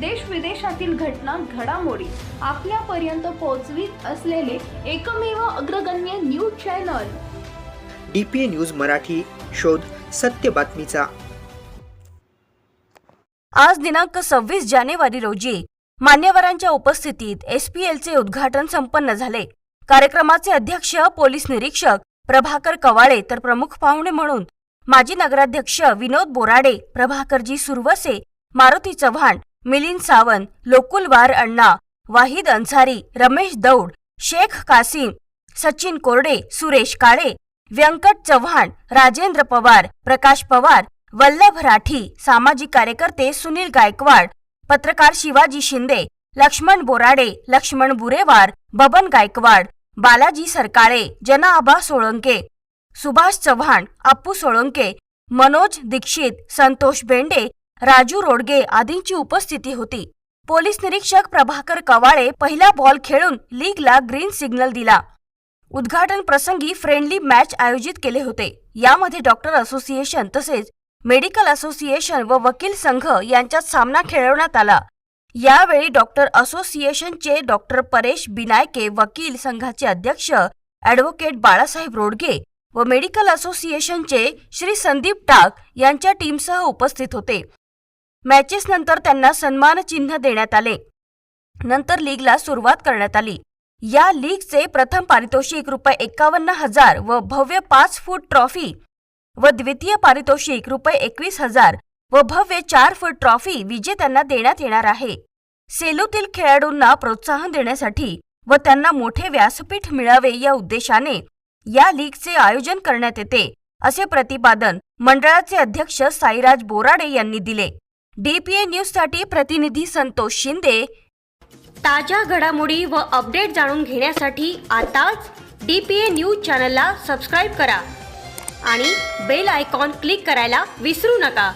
देश विदेशातील घटना घडामोडी आपल्यापर्यंत पोहोचवीत असलेले एकमेव अग्रगण्य news channel. D P A news Marathi शोध सत्य बातमीचा. आज दिनांक सव्वीस जानेवारी रोजी मान्यवरांच्या उपस्थितीत एसपीएलचे उद्घाटन संपन्न झाले. कार्यक्रमाचे अध्यक्ष पोलीस निरीक्षक प्रभाकर कवाळे तर प्रमुख पाहुणे म्हणून माजी नगराध्यक्ष विनोद बोराडे प्रभाकरजी सुरवसे मारुती चव्हाण मिलिंद सावंत लोकुलवार अण्णा वाहिद अन्सारी रमेश दौड शेख कासिम सचिन कोरडे सुरेश काळे व्यंकट चव्हाण राजेंद्र पवार प्रकाश पवार वल्लभ राठी सामाजिक कार्यकर्ते सुनील गायकवाड पत्रकार शिवाजी शिंदे लक्ष्मण बोराडे लक्ष्मण बुरेवार बबन गायकवाड बालाजी सरकाळे जनाआबा सोळंके सुभाष चव्हाण अप्पू सोळंके मनोज दीक्षित संतोष बेंडे राजू रोडगे आदींची उपस्थिती होती. पोलीस निरीक्षक प्रभाकर कवाळे पहिला बॉल खेळून लीगला ग्रीन सिग्नल दिला. उद्घाटन प्रसंगी फ्रेंडली मॅच आयोजित केले होते. यामध्ये डॉक्टर असोसिएशन तसेच मेडिकल असोसिएशन व वकील संघ यांच्यात सामना खेळवण्यात आला. यावेळी डॉक्टर असोसिएशनचे डॉक्टर परेश बिनायके वकील संघाचे अध्यक्ष ॲडव्होकेट बाळासाहेब रोडगे व मेडिकल असोसिएशनचे श्री संदीप टाक यांच्या टीमसह उपस्थित होते. मॅचेस नंतर त्यांना सन्मान चिन्ह देण्यात आले. नंतर लीगला सुरुवात करण्यात आली. या लीगचे प्रथम पारितोषिक रुपये एक्कावन्न हजार व भव्य पाच फूट ट्रॉफी व द्वितीय पारितोषिक रुपये एकवीस हजार व भव्य चार फूट ट्रॉफी विजेत्यांना देण्यात येणार आहे. सेलूतील खेळाडूंना प्रोत्साहन देण्यासाठी व त्यांना मोठे व्यासपीठ मिळावे या उद्देशाने या लीगचे आयोजन करण्यात येते असे प्रतिपादन मंडळाचे अध्यक्ष साईराज बोराडे यांनी दिले. डीपीए न्यूजसाठी प्रतिनिधी संतोष शिंदे. ताज्या घडामोडी व अपडेट जाणून घेण्यासाठी आताच डी पी ए न्यूज चॅनलला सबस्क्राईब करा आणि बेल आयकॉन क्लिक करायला विसरू नका.